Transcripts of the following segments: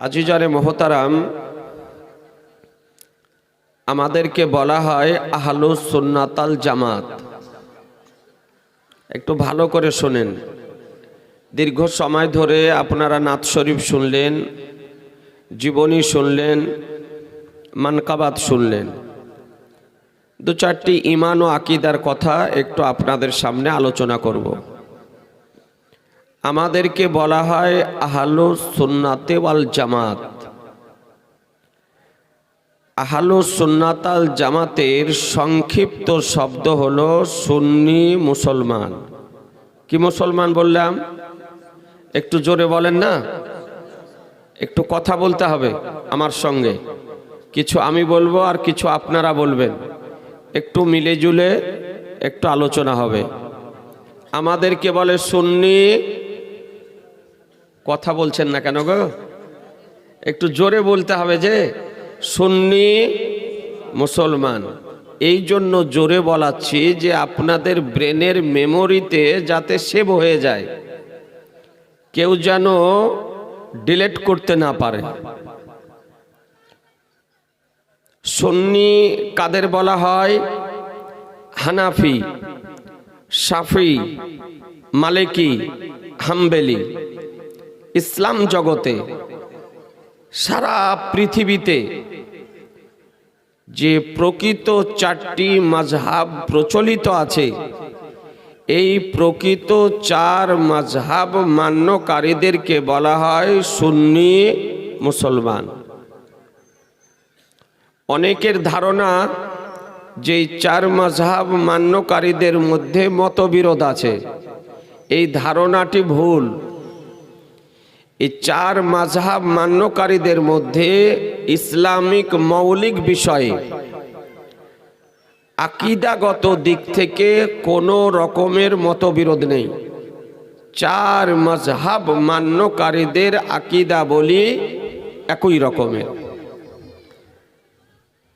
আজিজারে মোহতারাম, আমাদেরকে বলা হয় আহলু সুন্নাতাল জামাত। একটু ভালো করে শোনেন। দীর্ঘ সময় ধরে আপনারা নাথ শরীফ শুনলেন, জীবনী শুনলেন মানকাবাদ শুনলেন। দু চারটি ইমান ও আকিদার কথা একটু আপনাদের সামনে আলোচনা করব। আমাদেরকে বলা হয় আহালো সুন্নাতে ওয়াল জামাত। আহালু সুন্নাতাল জামাতের সংক্ষিপ্ত শব্দ হলো সুন্নি মুসলমান। কি মুসলমান বললাম? একটু জোরে বলেন না। একটু কথা বলতে হবে আমার সঙ্গে। কিছু আমি বলব আর কিছু আপনারা বলবেন। একটু মিলে জুলে একটু আলোচনা হবে। আমাদেরকে বলে সুন্নি কথা বলছেন না কেন গো? একটু জোরে বলতে হবে যে, সুন্নি মুসলমান, এই জন্য জোরে বলাচ্ছি যে আপনাদের ব্রেনের মেমোরিতে যাতে সেভ হয়ে যায়, কেউ যেন ডিলেট করতে না পারে। সুন্নি কাদের বলা হয়? হানাফি সাফি মালিকি, হাম্বেলি। ইসলাম জগতে সারা পৃথিবীতে যে প্রকৃত চারটি মাঝহাব প্রচলিত আছে, এই প্রকৃত চার মাঝহাব মান্যকারীদেরকে বলা হয় সুন্নি মুসলমান। অনেকের ধারণা যে চার মাঝহাব মান্যকারীদের মধ্যে মতবিরোধ আছে। এই ধারণাটি ভুল। এই চার মাঝহাব মান্যকারীদের মধ্যে ইসলামিক মৌলিক বিষয়ে আকিদাগত দিক থেকে কোনো রকমের মতবিরোধ নেই। চার মাঝহাব মান্যকারীদের আকিদা বলি একই রকমের।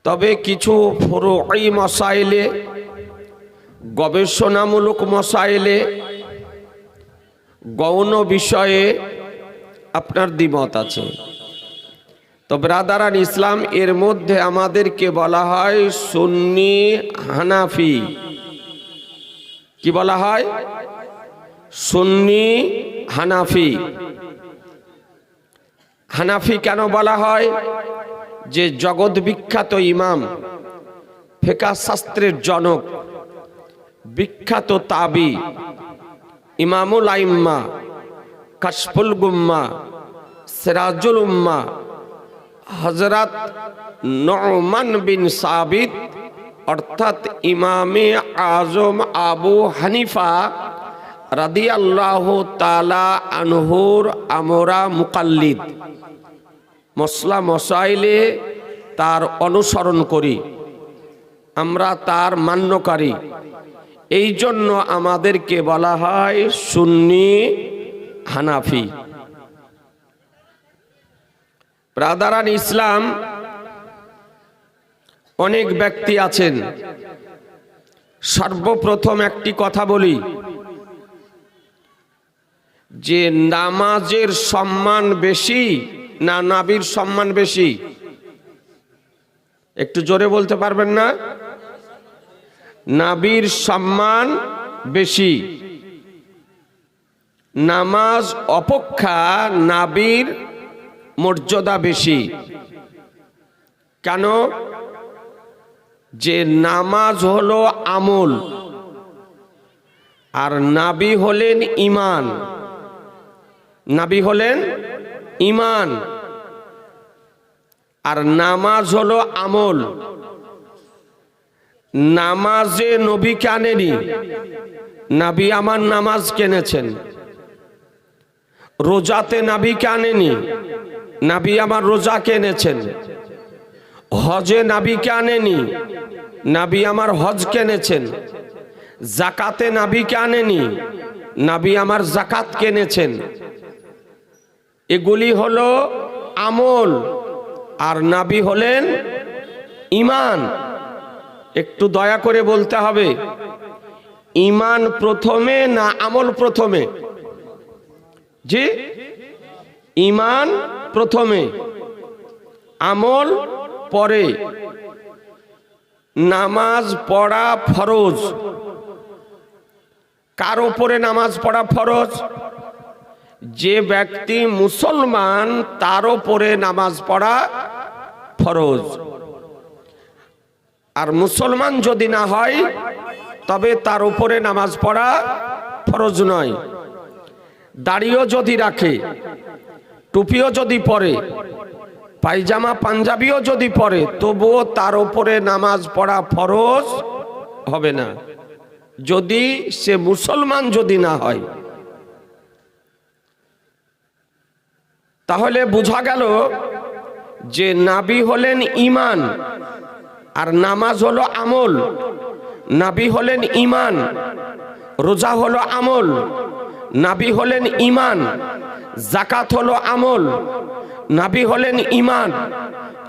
তবে কিছু ফরোই মশাইলে, গবেষণামূলক মশাইলে গৌণ বিষয়ে আপনার দ্বিমত আছে। তো ব্রাদারান ইসলাম, এর মধ্যে আমাদেরকে বলা হয় সুন্নি হানাফি। কি বলা হয়? সুন্নি হানাফি। হানাফি কেন বলা হয়? যে জগৎ বিখ্যাত ইমাম, ফেকা শাস্ত্রের জনক, বিখ্যাত তাবি, ইমামুল আইম্মা কাশফুল গুম্মা, সিরাজুল উম্মা হজরত নমান বিন সাবিত, অর্থাৎ ইমামে আজম আবু হানিফা রাদি আল্লাহ তালা আনহুর আমরা মুকাল্লিদ। মশলা মশাইলে তার অনুসরণ করি। আমরা তার মান্যকারী। এই জন্য আমাদেরকে বলা হয় সুন্নি হানাফি। ব্রাদারান ইসলাম, অনেক ব্যক্তি আছেন। সর্বপ্রথম একটি কথা বলি, যে নামাজের সম্মান বেশি না নাবির সম্মান বেশি? একটু জোরে বলতে পারবেন না? নাবির সম্মান বেশি। নামাজ অপেক্ষা নাবির মর্যাদা বেশি। কেন? যে নামাজ হলো আমল, আর নাবি হলেন ইমান নাবি হলেন ইমান আর নামাজ হলো আমল। নামাজে নবীকে আনেনি? নাবি আমার নামাজ কেনেছেন? রোজাতে নাবিকে আনেনি। নাবি আমার রোজা কেনেছেন হজে নাবিকে আনেনি। নাবি আমার হজ কেনেছেন জাকাতে নাবিকে আনেনি। নাবি আমার জাকাত কেনেছেন এগুলি হলো আমল। আর নাবি হলেন ইমান একটু দয়া করে বলতে হবে ইমান প্রথমে না আমল প্রথমে? জি ইমান প্রথমে, আমল পরে, নামাজ পড়া ফরজ। কার ওপরে নামাজ পড়া ফরজ? যে ব্যক্তি মুসলমান, তার ওপরে নামাজ পড়া ফরজ। আর মুসলমান যদি না হয়, তবে তার উপরে নামাজ পড়া ফরজ নয়। দাড়িও যদি রাখে, টুপিও যদি পরে, পায়জামা, পাঞ্জাবিও যদি পরে, তবুও তার উপরে নামাজ পড়া ফরজ হবে না। যদি সে মুসলমান যদি না হয়, তাহলে বোঝা গেল যে নাবি হলেন ইমান আর নামাজ হলো আমল। নাবি হলেন ইমান, রোজা হলো আমল। নাবি হলেন ইমান জাকাত হলো আমল, নাবি হলেন ইমান,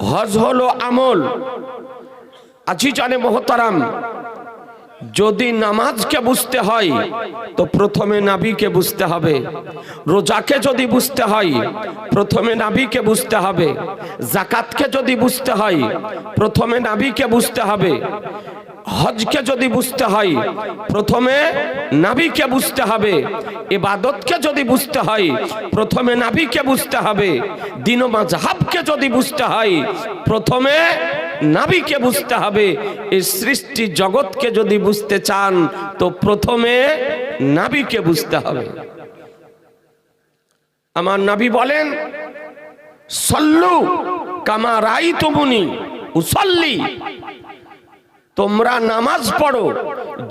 হজ হলো আমল। আছি জানে মোহতারাম, যদি নামাজকে বুঝতে হয়, তো প্রথমে নাবিকে বুঝতে হবে। রোজাকে যদি বুঝতে হয়, প্রথমে নাবিকে বুঝতে হবে। জাকাতকে যদি বুঝতে হয়, প্রথমে নাবিকে বুঝতে হবে। হজকে যদি বুঝতে হয়, প্রথমে নাবিকে বুঝতে হবে এবাদতকে যদি বুঝতে হয়, প্রথমে নাবিকে বুঝতে হবে, দিন মাঝহাবকে যদি বুঝতে হয়, প্রথমে নাবিকে বুঝতে হবে এই সৃষ্টি জগৎকে যদি বুঝতে চান, তো প্রথমে নাবিকে বুঝতে হবে। আমার নাবি বলেন, সল্লু কামা রাই তুমুনি উসল্লি তোমরা নামাজ পড়ো।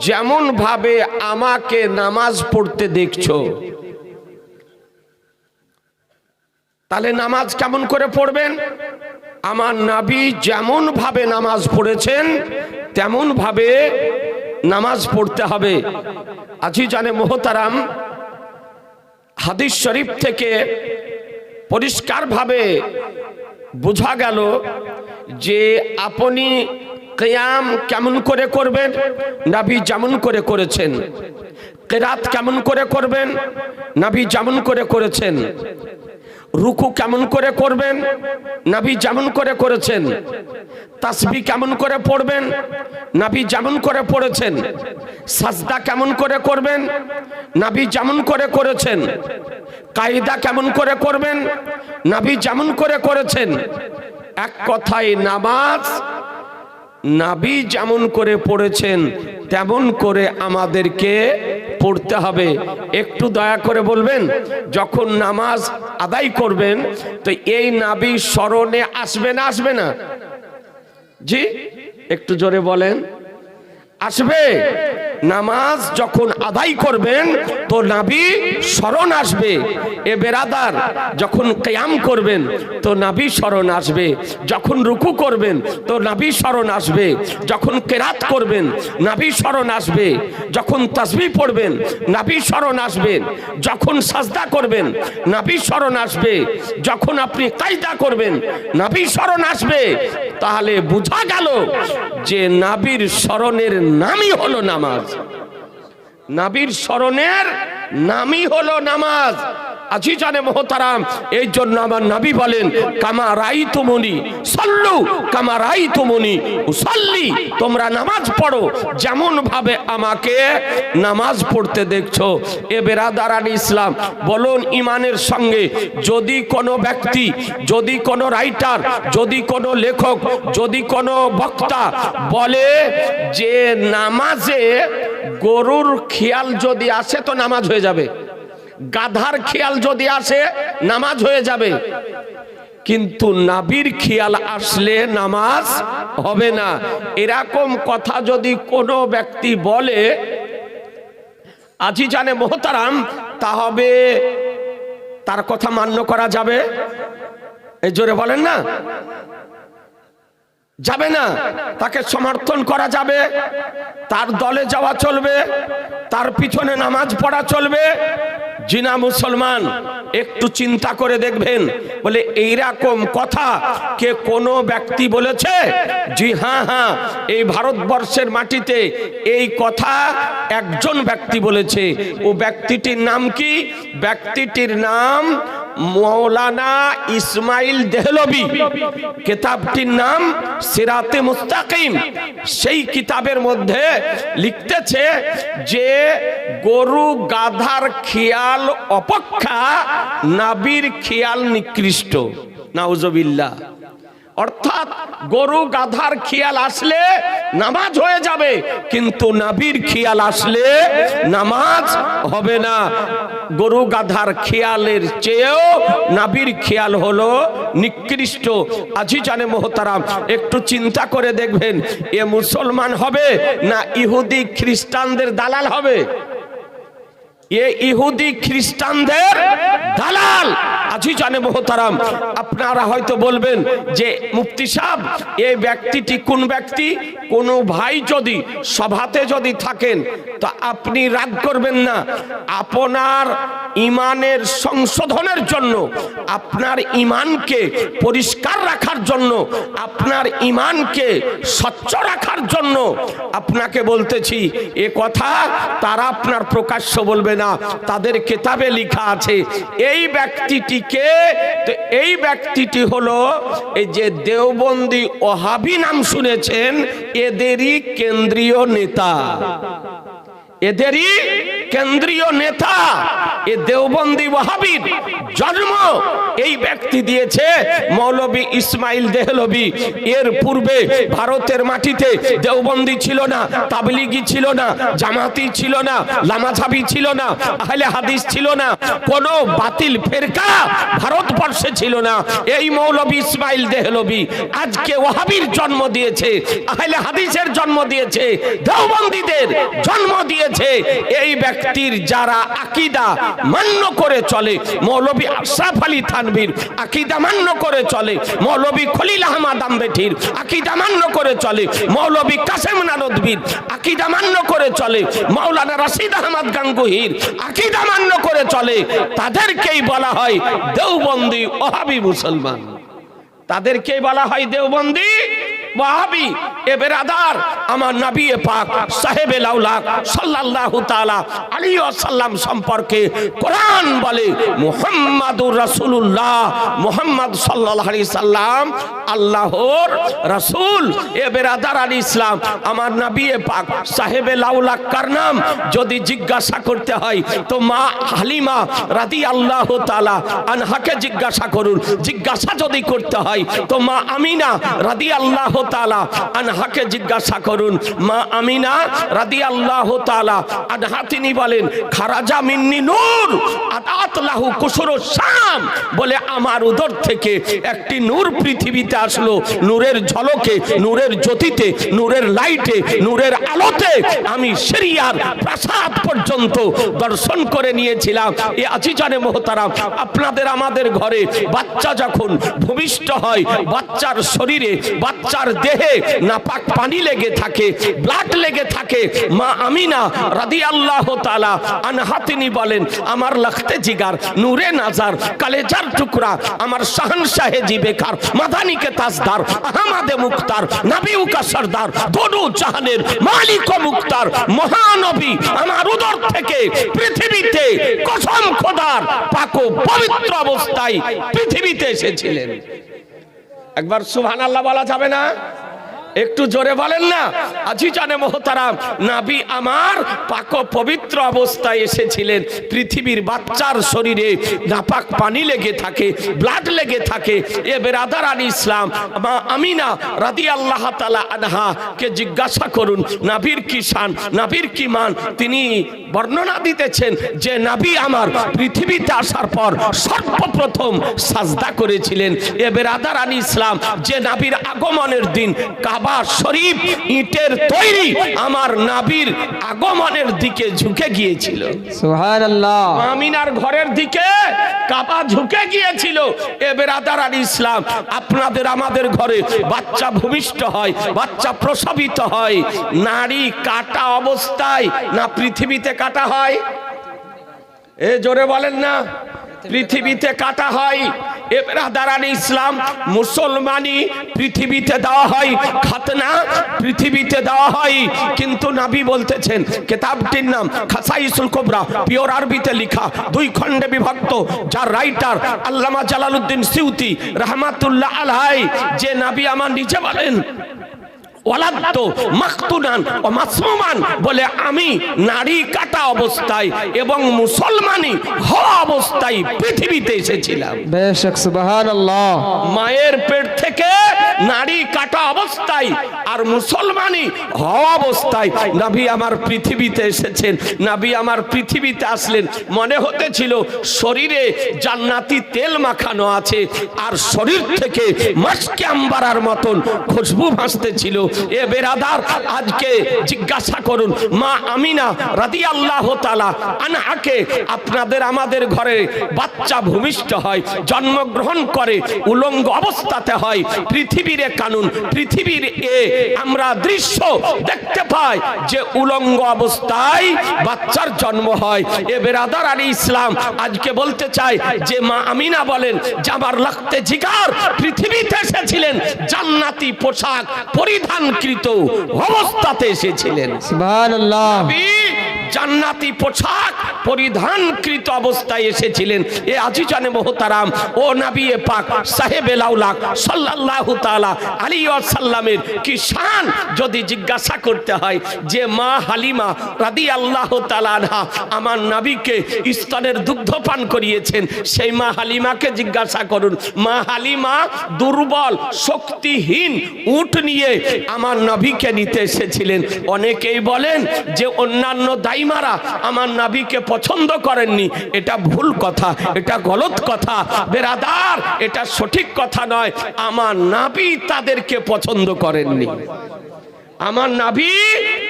যেমন ভাবে আমাকে নামাজ পড়তে দেখছ। তাহলে নামাজ কেমন করে পড়বেন? আমার নাবি যেমন ভাবে নামাজ পড়েছেন, তেমন ভাবে নামাজ পড়তে হবে। আজি জানে মোহতারাম হাদিস শরীফ থেকে পরিষ্কারভাবে বোঝা গেল যে আপনি কেয়াম কেমন করে করবেন? নাবি যেমন করে করেছেন। কেরাত কেমন করে করবেন? নাবি যেমন করে করেছেন। রুকু কেমন করে করবেন? নাবি যেমন করে করেছেন। তাসবি কেমন করে পড়বেন? নাবি যেমন করে পড়েছেন। সাজদা কেমন করে করবেন? নাবি যেমন করে করেছেন। কায়দা কেমন করে করবেন? নাবি যেমন করে করেছেন। এক কথায় নামাজ নাবি যেমন করে পড়েছেন, তেমন করে আমাদেরকে পড়তে হবে। একটু দয়া করে বলবেন, যখন নামাজ আদায় করবেন, তো এই নাবি স্মরণে আসবে না আসবে না? জি, একটু জোরে বলেন। আসবে? নামাজ যখন আদায় করবেন, তো নাবি স্মরণ আসবে। এ বেরাদার, যখন কেয়াম করবেন, তো নাবি স্মরণ আসবে। যখন রুকু করবেন, তো নাবি স্মরণ আসবে। যখন কেরাত করবেন, নাবি স্মরণ আসবে। যখন তাসবি পড়বেন, নাবি স্মরণ আসবেন যখন সাজদা করবেন, নাবি স্মরণ আসবে। যখন আপনি কায়দা করবেন, নাবি স্মরণ আসবে। তাহলে বোঝা গেল যে নাবির স্মরণের নামই হলো নামাজ। নাবির স্মরণের নামই হলো নামাজ। আজি জানে মোহতারাম এই জন্য আমার নাবি বলেন, কামা রাই তুমনি সল্লু, কামা রাই তুমনি সল্লি তোমরা নামাজ পড়ো যেমন ভাবে আমাকে নামাজ পড়তে দেখছ। এ বেরাদারান ইসলাম, বলুন ইমানের সঙ্গে, যদি কোনো ব্যক্তি, যদি কোনো রাইটার, যদি কোনো লেখক, যদি কোনো বক্তা বলে যে নামাজে গরুর খেয়াল যদি আসে তো নামাজ হয়ে যাবে। গাধার খেয়াল যদি আসে, নামাজ হয়ে যাবে। কিন্তু নাবির খেয়াল আসলে নামাজ হবে না। এরকম কথা যদি কোনো ব্যক্তি বলে আজি জানে মোহতারাম, তা হবে তার কথা মান্য করা যাবে? এই জোরে বলেন না। যাবে না। তাকে সমর্থন করা যাবে। তার দলে যাওয়া চলবে। তার পিছনে নামাজ পড়া চলবে। জিনা মুসলমান, একটু চিন্তা করে দেখবেন। বলে, এইরকম কথা কে কোনো ব্যক্তি বলেছে? জি হ্যাঁ হ্যাঁ এই ভারতবর্ষের মাটিতে এই কথা একজন ব্যক্তি বলেছে। ও ব্যক্তিটির নাম কি? ব্যক্তিটির নাম মৌলানা ইসমাইল দেহলবি। কিতাবটির নাম সিরাতে মুস্তাকিম। সেই কিতাবের মধ্যে লিখতেছে যে, গরু গাধার খেয়াল অপেক্ষা, নাবির খেয়াল নিকৃষ্ট। নাউজবিল্লাহ। অর্থাৎ গরু গাধার খেয়াল আসলে নামাজ হয়ে যাবে, কিন্তু নাবির খেয়াল আসলে নামাজ হবে না। গরু গাধার খেয়ালের চেয়েও নাবির খেয়াল হলো নিকৃষ্ট। আজি জানে মোহতারাম, একটু চিন্তা করে দেখবেন, এ মুসলমান হবে না ইহুদি খ্রিস্টানদের দালাল হবে? এ ইহুদি খ্রিস্টানদের দালাল! আজি জানে মোহতারাম আপনারা হয়তো বলবেন যে, মুফতি সাহেব এই ব্যক্তিটি কোন ব্যক্তি? কোন ভাই যদি সভাতে যদি থাকেন, তো আপনি রাগ করবেন না। আপনার ইমানের সংশোধনের জন্য, আপনার ইমানকে পরিষ্কার রাখার জন্য, আপনার ইমানকে স্বচ্ছ রাখার জন্য আপনাকে বলতেছি, এ কথা তারা আপনার প্রকাশ্য বলবে না। তাদের কেতাবে লেখা আছে, এই ব্যক্তিটিকে তো এই ব্যক্তিটি হলো এই যে দেওবন্দি ওহাবি নাম শুনেছেন, এদেরই কেন্দ্রীয় নেতা। এদেরই কেন্দ্রীয় নেতা, এ দেওবন্দি ওয়াহাবির জন্ম। এই ব্যক্তি দিয়েছে মৌলবী ইসমাইল দেহলবি। এর পূর্বে ভারতের মাটিতে দেওবন্দি ছিল না, তাবলিগি ছিল না, জামাতি ছিল না, লামাঝাবি ছিল না, আহলে হাদিস ছিল না। কোন বাতিল ফেরকা ভারতবর্ষে ছিল না। এই মৌলবী ইসমাইল দেহলবি আজকে ওয়াহাবির জন্ম দিয়েছে, আহলে হাদিসের জন্ম দিয়েছে, দেওবন্দীদের জন্ম দিয়েছে। এই ব্যক্তির যারা আকিদা মান্য করে চলে, মৌলবী আশরাফ আলী থানবীর আকিদা মান্য করে চলে, মৌলবী খলিল আহমদ আম্বেঠির আকিদা মান্য করে চলে, মৌলবী কাসেম নারদবীর আকিদা মান্য করে চলে, মাওলানা রশিদ আহমদ গাঙ্গুহির আকিদা মান্য করে চলে, তাদেরকেই বলা হয় দেওবন্দি ওহাবি মুসলমান। তাদেরকেই বলা হয় দেওবন্দি ওয়াহাবি এ বেরাদার, আমার নবী পাক সাহেবে লাউলাক সাল্লাল্লাহু তাআলা আলাইহি ওয়াসাল্লাম সম্পর্কে কোরআন বলে, মুহাম্মাদুর রাসূলুল্লাহ মুহাম্মদ সাল্লাল্লাহু আলাইহি সাল্লাম, আল্লাহর রাসূল। এ বেরাদার আলী ইসলাম, আমার নবী পাক সাহেবে লাউলাক কার নাম? যদি জিজ্ঞাসা করতে হয়, তো মা হালিমা রাদিয়াল্লাহু তাআলা আনহাকে জিজ্ঞাসা করুন। জিজ্ঞাসা যদি করতে হয়, তো মা আমিনা রাদিয়াল্লাহু তাআলা আনহাকে জিজ্ঞাসা করুন, মা আমিনা রাদিয়াল্লাহু তালা আনহা তিনি বলেন, খারাজা মিন্নি নূর আতাত লাহু কুসুরুস শাম বলে আমার উদর থেকে একটি নূর পৃথিবীতে আসলো, নূরের ঝলকে, নূরের জ্যোতিতে, নূরের লাইটে, নূরের আলোতে। আমি সিরিয়ার প্রাসাদ পর্যন্ত দর্শন করে নিয়েছিলাম। এ আজিজানে মোহতারাম, আপনাদের আমাদের ঘরে বাচ্চা যখন ভূমিষ্ঠ হয়, বাচ্চার শরীরে, বাচ্চার দেহে নাপাক পানি লেগে থাকে ব্লাড লেগে থাকে। মা আমিনা রাদি আল্লাহ তালা আনহা, তিনি বলেন, আমার লখতে জিগার, নূরে নাজার, কালেজার টুকরা, আমার শাহন শাহেজি বেকার মাদানিকে তাজদার, আহমাদে মুক্তার নাবিউকা সর্দার দোডু জাহানের মালিক মুক্তার মহানবী আমার উদর থেকে পৃথিবীতে কসম খোদার পাকো পবিত্র অবস্থায় পৃথিবীতে এসেছিলেন। একবার সুবহানাল্লাহ বলা যাবে না? একটু জোরে বলেন না। আজি জানে মোহতারাম, নাবি আমার পাক পবিত্র অবস্থায় এসেছিলেন। পৃথিবীর বাচ্চার শরীরে নাপাক পানি লেগে থাকে ব্লাড লেগে থাকে। এ বেরাদার আলী ইসলাম, মা আমিনা রাদি আল্লাহ তালা আনহা কে জিজ্ঞাসা করুন, নাবির কি শান, নাবির কি মান? তিনি বর্ণনা দিতেছেন যে নাবি আমার পৃথিবীতে আসার পর সর্বপ্রথম সাজদা করেছিলেন। এ বেরাদার আলী ইসলাম, যে নাবির আগমনের দিন কাবা শরীফ ইটের তৈরি আমার নাবির আগমনের দিকে ঝুঁকে গিয়েছিল। সুহান আল্লাহ আমিনার ঘরের দিকে কাবা ঝুঁকে গিয়েছিল। এ বেরাদার আলী ইসলাম আপনাদের আমাদের ঘরে বাচ্চা ভূমিষ্ঠ হয় বাচ্চা প্রসবিত হয় নারী কাটা অবস্থায় না পৃথিবীতে কাটা হয়? এ জোরে বলেন না পৃথিবীতে কাটা হয় এবার দাঁড়ানি, ইসলাম মুসলমানি পৃথিবীতে দেওয়া হয়, খাতনা পৃথিবীতে দেওয়া হয়। কিন্তু নাবি বলতেছেন, কেতাবটির নাম খাসাইসুল কোবরা, পিওর আরবিতে লেখা, দুই খণ্ডে বিভক্ত, যার রাইটার আল্লামা জালালউদ্দিন সিউতি, রহমাতুল্লাহ আলহাই যে নাবি আমার নিজে বলেন ওয়ালাদ্দ মাকতুনান ও মাসুমান বলে আমি নারী কাটা অবস্থায় এবং মুসলমানি হওয়া অবস্থায় পৃথিবীতে এসেছিলাম। বেশক সুবহান আল্লাহ মায়ের পেট থেকে নারী কাটা অবস্থায় আর মুসলমানি হওয়া অবস্থায়। নাবি আমার পৃথিবীতে এসেছেন নাবি আমার পৃথিবীতে আসলেন। মনে হতেছিল শরীরে জান্নাতি তেল মাখানো আছে আর শরীর থেকে মাসকে আম্বারার মতন খুশবু ভাসতেছিল এ বেরাদার, আজকে জিজ্ঞাসা করুন, মা আমিনা রাদি আল্লাহ তালা আনহাকে আপনাদের আমাদের ঘরে বাচ্চা ভূমিষ্ঠ হয়, জন্মগ্রহণ করে, উলঙ্গ অবস্থাতে হয় পৃথিবীর কানুন পৃথিবীর এ আমরা দৃশ্য দেখতে পাই যে উলঙ্গ অবস্থায় বাচ্চার জন্ম হয়। এ বেরাদার আলী ইসলাম আজকে বলতে চাই যে মা আমিনা বলেন যে আমার লাগতে জিগার পৃথিবীতে এসেছিলেন জান্নাতি পোশাক পরিধানকৃত অবস্থাতে এসেছিলেন। জান্নাতি পোশাক পরিধানকৃত অবস্থায় এসেছিলেন। এ আজিজানে মোহতারাম, ও নবী এ পাক সাহেব লাউলাক সাল্লাল্লাহু তাআলা আলী সাল্লামের কি শান যদি জিজ্ঞাসা করতে হয় যে, মা হালিমা রাদিয়াল্লাহু তাআলা আনহা আমার নবীকে স্তনের দুগ্ধ পান করিয়েছেন, সেই মা হালিমাকে জিজ্ঞাসা করুন, মা হালিমা দুর্বল, শক্তিহীন উট নিয়ে আমার নবীকে নিতে এসেছিলেন। অনেকেই বলেন যে, অন্যান্য দাইমারা আমার নাবিকে পছন্দ করেননি, এটা ভুল কথা, এটা গলত কথা। বেরাদার, এটা সঠিক কথা নয়। আমার নাবি তাদেরকে পছন্দ করেননি। আমার নাভি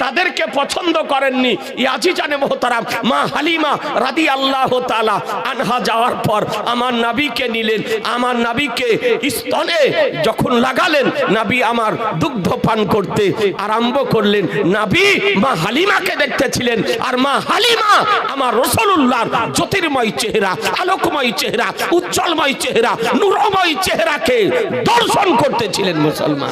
তাদেরকে পছন্দ করেননি। ইয়াজি জানে মোহতারাম মা হালিমা রাদি আল্লাহ তালা আনহা যাওয়ার পর আমার নাবিকে নিলেন। আমার নাবিকে স্তনে যখন লাগালেন নাবি আমার দুগ্ধ পান করতে আরম্ভ করলেন। নাবি মা হালিমাকে দেখতেছিলেন আর মা হালিমা আমার রসুল্লাহর জ্যোতির্ময় চেহারা আলোকময় চেহারা উজ্জ্বলময় চেহারা নুরময় চেহারাকে দর্শন করতেছিলেন মুসলমান।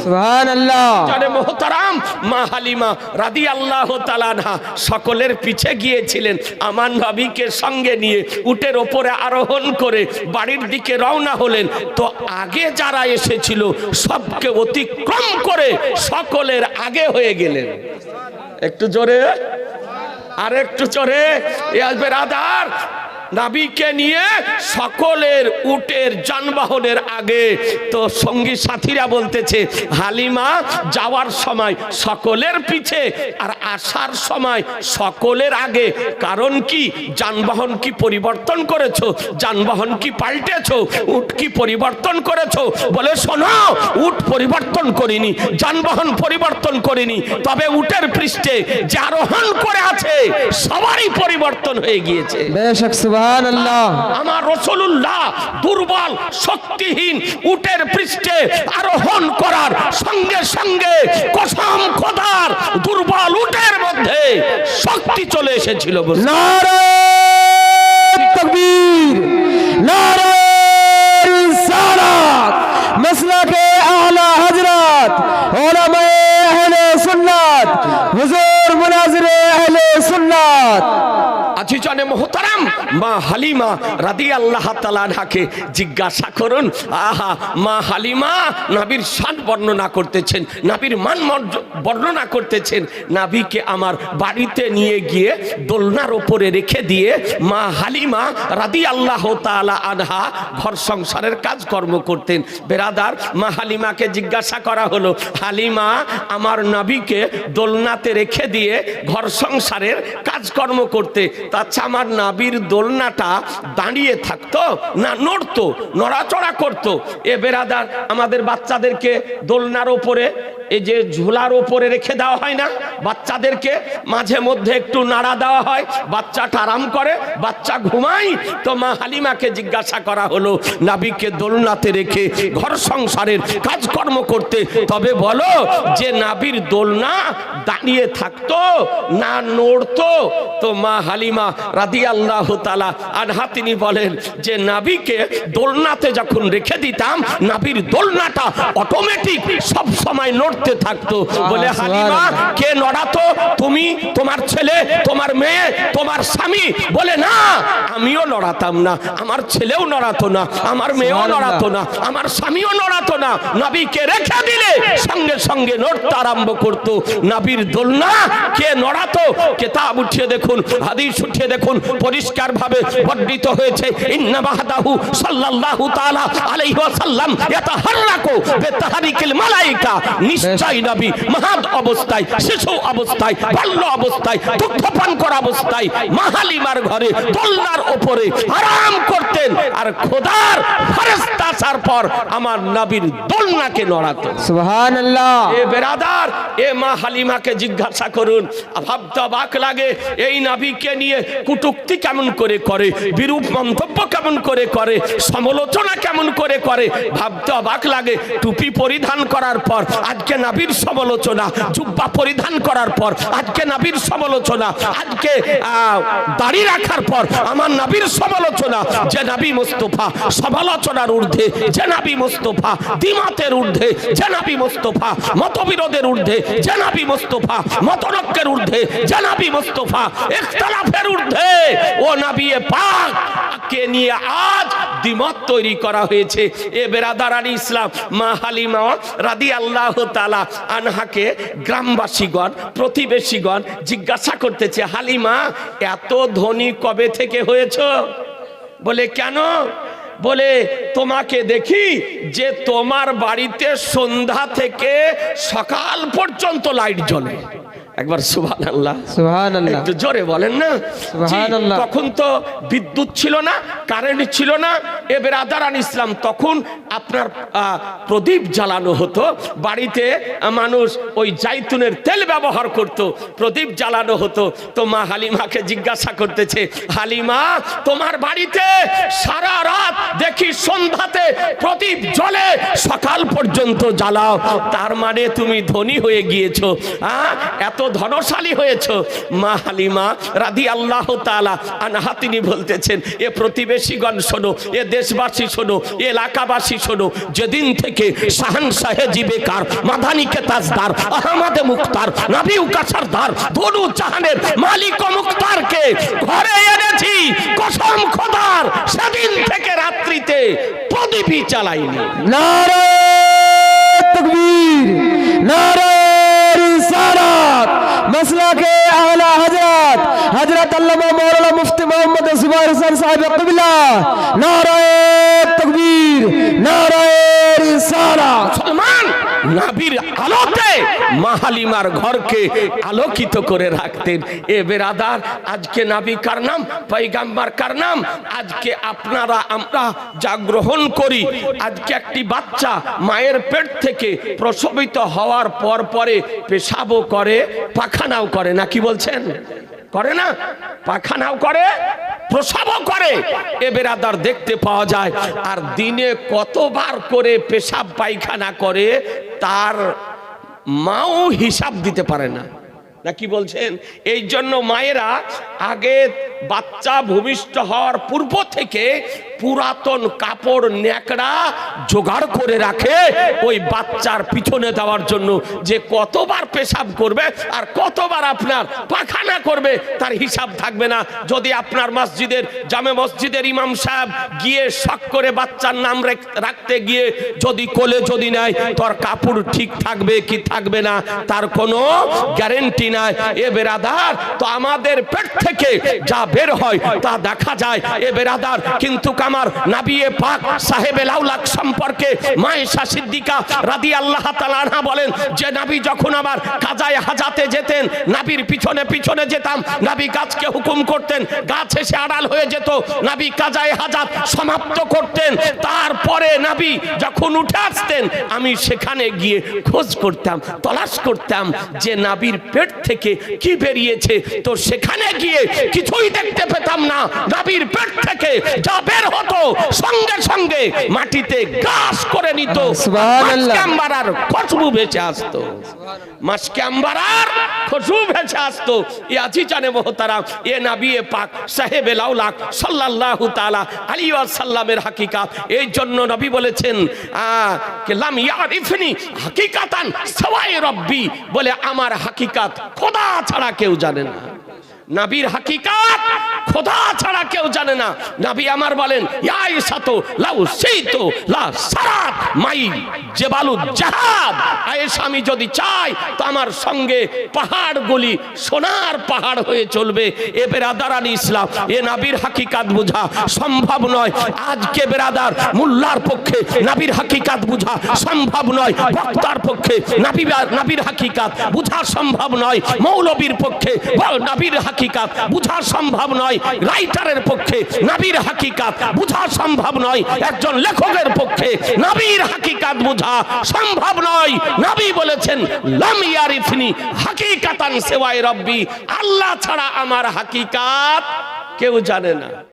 মোহতারাম মা হালিমা রাদি আল্লাহ তালানহা সকলের পিছে গিয়েছিলেন। আমার নবীকে সঙ্গে নিয়ে উটের ওপরে আরোহণ করে বাড়ির দিকে রওনা হলেন। তো আগে যারা এসেছিল, সবকে অতিক্রম করে সকলের আগে হয়ে গেলেন। একটু জোরে আর একটু এ আসবে রাধার নাবিকে নিয়ে সকলের উটের যানবাহনের আগে তো সঙ্গী সাথীরা বলতেছে, হালিমা, যাওয়ার সময় সকলের পিছে আর আসার সময় সকলের আগে। কারণ কি? যানবাহন কি পরিবর্তন করেছ? যানবাহন কি পাল্টেছো? উট কি পরিবর্তন করেছ? বলে, শোনো, উট পরিবর্তন করিনি, যানবাহন পরিবর্তন করিনি, তবে উটের পৃষ্ঠে যে আরোহণ করে আছে, সবারই পরিবর্তন হয়ে গিয়েছে। বেশক সুবহান আল্লাহ আমার দুর্বল শক্তিহীন উটের পৃষ্ঠে আরোহণ করার সঙ্গে সঙ্গে কসম খোদার দুর্বল উটের মধ্যে শক্তি চলে এসেছিল নারায় নারে তকবীর নারে রিসালাত মাসলাকে আলা হযরত উলামায়ে আহলে সুন্নাত হুজুর মুনাজিরে আহলে সুন্নাত আজি জানে মোহতারাম। মা হালিমা রাদি আল্লাহ তালাকে জিজ্ঞাসা করুন, আহা, মা হালিমা, নাবির শান বর্ণনা করতেছেন, নাবির মান বর্ণনা করতেছেন। নাবিকে আমার বাড়িতে নিয়ে গিয়ে দোলনার ওপরে রেখে দিয়ে মা হালিমা রাদি আল্লাহ তালা আনহা ঘর সংসারের কাজকর্ম করতেন। বেরাদার, মা হালিমাকে জিজ্ঞাসা করা হলো, হালিমা, আমার নাবিকে দোলনাতে রেখে দিয়ে ঘর সংসারের কাজকর্ম করতে। তাছাড়া আমার নাবির দোলনাটা দাঁড়িয়ে থাকতো না নড়তো, নড়াচড়া করতো। এ বেরাদার, আমাদের বাচ্চাদেরকে দোলনার ওপরে, এই যে ঝোলার ওপরে রেখে দেওয়া হয় না? বাচ্চাদেরকে মাঝে মধ্যে একটু নাড়া দেওয়া হয় বাচ্চাটা আরাম করে বাচ্চা ঘুমাই তো মা হালিমাকে জিজ্ঞাসা করা হলো নাবিকে দোলনাতে রেখে ঘর সংসারের কাজকর্ম করতে তবে বলো যে নাবির দোলনা দাঁড়িয়ে থাকতো না নড়তো? তো মা হালিমা রাদি আল্লাহ তালা আনহা তিনি বলেন যে নাবিকে দোলনাতে যখন রেখে দিতাম নাবির দোলনাটা অটোমেটিক সব সময় নড়তে থাকতো। বলে হালিমা কে নড়াতো তুমি তোমার ছেলে তোমার মেয়ে তোমার স্বামী বলে না আমিও নড়াতাম না আমার ছেলেও নড়াতো না আমার মেয়েও নড়াতো না আমার স্বামীও নড়াতো না নবীকে রেখে দিলে সঙ্গে সঙ্গে নড়তে আরম্ভ করতো নাবির দোলনা কে নড়াতো কেতাব উঠিয়ে দেখুন হাদিস উঠিয়ে দেখুন পরিষ্কার ভাবে বর্ণিত হয়েছে ইন্না বাহাদাহু সাল্লাল্লাহু তাআলা আলাইহি ওয়াসাল্লাম ইয়াতাহাররাকু বিতাহরিকিল মালাইকা নিশ্চয় নবী মহাদ অবস্থায় শিশু অবস্থায় বাল্য অবস্থায় দুগ্ধপান করা অবস্থায় মাহালিমার ঘরে দোলনার উপরে আরাম করতেন আর খোদার আসার পর আমার নবীর দোলনাকে এ বেরাদার এ মা হালিমাকে জিজ্ঞাসা করুন ভাবতে অবাক লাগে এই নাবিকে নিয়ে কুটুক্তি কেমন করে করে বিরূপ মন্তব্য কেমন করে করে সমালোচনা কেমন করে করে ভাবতে অবাক লাগে টুপি পরিধান করার পর আজকে নাবির সমালোচনা জুব্বা পরিধান করার পর, আজকে নাবির সমালোচনা, আজকে দাড়ি রাখার পর আমার নাবির সমালোচনা, যে নাবি মুস্তফা সমালোচনার ঊর্ধ্বে, যে নাবি মুস্তফা দ্বিমতের ঊর্ধ্বে, যে নাবি মুস্তফা মতবিরোধের ঊর্ধ্বে, যে নাবি মুস্তফা মতরক্কের ঊর্ধ্বে, যে নাবি মুস্তফা ইখতিলাফের ঊর্ধ্বে, ও নবিয়ে পাক কে নিয়ে আজ দ্বিমত তৈরি করা হয়েছে। এ বেরাদার আলী ইসলাম মা হালিমা রাদি আল্লাহ তালা আনহাকে গ্রামবাসীগণ প্রতিবেশীগণ জিজ্ঞাসা করতেছে হালিমা এত ধনী কবে থেকে হয়েছ? বলে কেন? বলে তোমাকে দেখি যে তোমার বাড়িতে সন্ধ্যা থেকে সকাল পর্যন্ত লাইট জ্বলে। একবার সুভান আল্লাহ সুবহান আল্লাহ একটু জোরে বলেন না? সুবহানাল্লাহ। জি, তখন তো বিদ্যুৎ ছিল না কারেন্ট ছিল না এ বেরাদারান ইসলাম তখন আপনার প্রদীপ জ্বালানো হতো। বাড়িতে মানুষ ওই জাইতুনের তেল ব্যবহার করত। প্রদীপ জ্বালানো হতো। তো মা হালিমাকে জিজ্ঞাসা করতেছে হালিমা তোমার বাড়িতে সারা রাত দেখি সন্ধ্যাতে প্রদীপ জ্বলে সকাল পর্যন্ত জ্বালাও। তার মানে তুমি ধনী হয়ে গিয়েছো আহ, এত ধনশালী হয়েছো। মা হালিমা রাধি আল্লাহ তালা আনহা তিনি বলতেছেন এ প্রতিবেশীগণ শোনো এ দেশবাসী শোনো এলাকাবাসী শোনো, যেদিন থেকে শাহান সাহেজি বেকার মাদানিকে তাজদার আহমদে মুক্তার নাবি উকাসারদার ধনু জাহানের মালিক মুক্তারকে ঘরে এনেছি, কসম খোদার, সেদিন থেকে রাত্রিতে প্রদীপই চালাইনি নারে তকবীর নারে রিসালাত, মাসলাকে আলা হযরত হযরত আল্লামা মাওলানা মুফতি মোহাম্মদ সুবাইর হোসেন সাহেব কিবলা নারে তকবীর নারে রিসালাত মুসলমান, নাবির আলোতে মাহালিমার ঘরকে আলোকিত করে রাখতেন। এ বেরাদার, আজকে নাবি কার নাম পৈগাম্বার কার নাম? আজকে আপনারা, আমরা যা গ্রহণ করি, আজকে একটি বাচ্চা মায়ের পেট থেকে প্রসবিত হওয়ার পর পরে পেশাবও করে, পাখানাও করে না, কি বলছেন? করে না? পাখানাও করে? প্রসাবও করে। এ বেরাদার দেখতে পাওয়া যায়। আর দিনে কতবার করে পেশাব পায়খানা করে, তার মাও হিসাব দিতে পারে না। না কি বলছেন? এই জন্য মায়েরা আগে বাচ্চা ভূমিষ্ঠ হওয়ার পূর্ব থেকে পুরাতন কাপড় ন্যাকড়া জোগাড় করে রাখে ওই বাচ্চার পিছনে দেওয়ার জন্য। যে কতবার পেশাব করবে আর কতবার আপনার পাখানা করবে, তার হিসাব থাকবে না। যদি আপনার মসজিদের, জামে মসজিদের ইমাম সাহেব গিয়ে শখ করে বাচ্চার নাম রেখ- রাখতে গিয়ে যদি কোলে যদি নেয়, তোর কাপড় ঠিক থাকবে কি থাকবে না, তার কোনো গ্যারেন্টি নাই এ বেরাদার, তো আমাদের পেট থেকে যা বের হয় তা দেখা যায়। এ বেরাদার, কিন্তু আমার নাবিয়ে পাক সাহেবে লাউলাক সম্পর্কে মায়েশা সিদ্দিকা রাদি আল্লাহ তালানা বলেন যে নাবি যখন কাজায় হাজাতে যেতেন, নাবির পিছনে পিছনে যেতাম, নাবি গাছকে হুকুম করতেন, গাছ এসে আড়াল হয়ে যেত, নাবি কাজায় হাজাত সমাপ্ত করতেন, তারপরে নাবি যখন উঠে আসতেন, আমি সেখানে গিয়ে খোঁজ করতাম, তলাশ করতাম যে নাবির পেট থেকে কি বেরিয়েছে? তো সেখানে গিয়ে কিছুই দেখতে পেতাম না। নাবির পেট থেকে যা বের হতো সঙ্গে সঙ্গে মাটিতে গাছ করে নিত। সুবহানাল্লাহ। খুশবু ভেসে আসতো। খুশবু ভেসে আসতো। এ আজি জানে মহতারা এ নাবি এ পাক সাহেব লাউলাক সাল্লাল্লাহু তাআলা আলাইহি ওয়াসাল্লামের হাকিকাত। এই জন্য নবী বলেছেন লাম ইয়ারিফনি হাকিকাতান সওয়াই রব্বি বলে আমার হাকিকাত খোদা ছাড়া কেউ জানে না। নাবির হাকিকাত খোদা ছাড়া কেউ জানে না। নাবি আমার বলেন, ইয়া ইসাতো লাউ সেইতো লা সারাত, মাই জেবালু জাহাব আয়েশা, আমি যদি চাই তো আমার সঙ্গে পাহাড় পাহাড়গুলি, সোনার পাহাড় হয়ে চলবে। এ বেরাদার আলী ইসলাম, এ নাবির হাকিকাত বোঝা সম্ভব নয়। আজকে বেরাদার? মোল্লার পক্ষে নাবির হাকিকাত বোঝা সম্ভব নয়। বক্তার পক্ষে নাবি নাবির হাকিকাত বোঝা সম্ভব নয়। মৌলবীর পক্ষে নাবির হাকিকাত বুঝা সম্ভব নয় রাইটারের পক্ষে, নাবির হাকিকাত বুঝা সম্ভব নয়, একজন লেখকের পক্ষে, নাবির হাকিকাত বুঝা সম্ভব নয়। নাবি বলেছেন, লাম ইয়ারিফনি হাকিকাতান সেওয়াই রব্বি আল্লাহ ছাড়া আমার হাকিকাত কেউ জানে না।